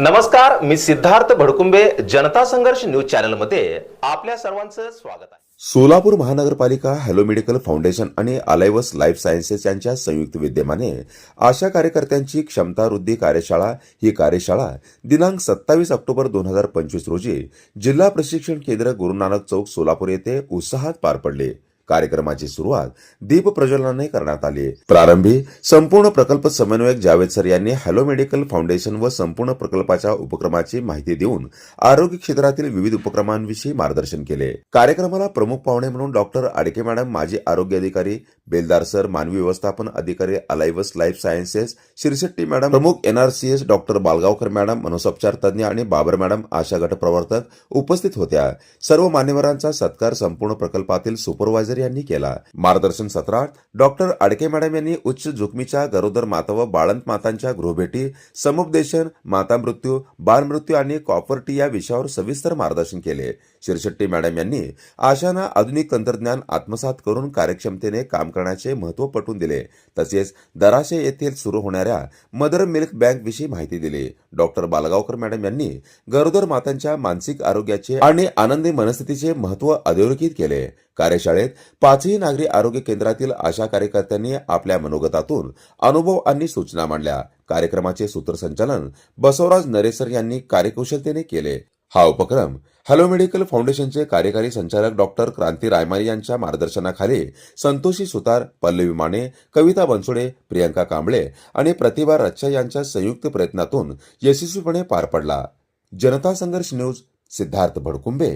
नमस्कार मी सिद्धार्थ भडकुंबे जनता संघर्ष न्यूज चॅनलमध्ये आपल्या सर्वांचं स्वागत आहे. सोलापूर महानगरपालिका हॅलो मेडिकल फाउंडेशन आणि अलायवस लाईफ सायन्सेस यांच्या संयुक्त विद्यमाने आशा कार्यकर्त्यांची क्षमतावृद्धी कार्यशाळा ही कार्यशाळा दिनांक सत्तावीस ऑक्टोबर दोन हजार पंचवीस रोजी जिल्हा प्रशिक्षण केंद्र गुरुनानक चौक सोलापूर येथे उत्साहात पार पडले. कार्यक्रमाची सुरुवात दीप प्रज्वलनाने करण्यात आली. प्रारंभी संपूर्ण प्रकल्प समन्वयक जावेद सर यांनी हॅलो मेडिकल फाउंडेशन व संपूर्ण प्रकल्पाच्या उपक्रमाची माहिती देऊन आरोग्य क्षेत्रातील विविध उपक्रमांविषयी मार्गदर्शन केले. कार्यक्रमाला प्रमुख पाहुणे म्हणून डॉक्टर आडके मॅडम माजी आरोग्य अधिकारी बेलदार सर मानवी व्यवस्थापन अधिकारी Alivus life sciences Shirshetti madam प्रमुख एनआरसीएस डॉक्टर बालगावकर मॅडम मनोसोपचार तज्ञ आणि बाबर मॅडम आशा गट प्रवर्तक उपस्थित होत्या. सर्व मान्यवरांचा सत्कार संपूर्ण प्रकल्पातील सुपरवायझर यांनी केला. मार्गदर्शन सत्रात डॉक्टर आडके मॅडम यांनी उच्च जोखमीच्या गरोदर माता व बाळंत मातांच्या गृहभेटी समुपदेशन माता मृत्यू बालमृत्यू आणि कॉपरटी या विषयावर सविस्तर मार्गदर्शन केले. शिरशेट्टी मॅडम यांनी आशांना आधुनिक तंत्रज्ञान आत्मसात करून कार्यक्षमतेने काम करण्याचे महत्त्व पटवून दिले. तसेच दराशे येथील सुरू होणाऱ्या मदर मिल्क बँक विषयी माहिती दिली. डॉक्टर बालगावकर मॅडम यांनी गरोदर मातांच्या मानसिक आरोग्याचे आणि आनंदी मनस्थितीचे महत्त्व अधोरेखित केले. कार्यशाळेत पाचही नागरी आरोग्य केंद्रातील आशा कार्यकर्त्यांनी आपल्या मनोगतातून अनुभव आणि सूचना मांडल्या. कार्यक्रमाचे सूत्रसंचालन बसवराज नरेसर यांनी कार्यकुशलतेने केले. हा उपक्रम हॅलो मेडिकल फाउंडेशनचे कार्यकारी संचालक डॉक्टर क्रांती रायमारी यांच्या मार्गदर्शनाखाली संतोषी सुतार पल्लवी माने कविता बनसोडे प्रियंका कांबळे आणि प्रतिभा रच्छा यांच्या संयुक्त प्रयत्नातून यशस्वीपणे पार पडला. जनता संघर्ष न्यूज सिद्धार्थ भडकुंबे.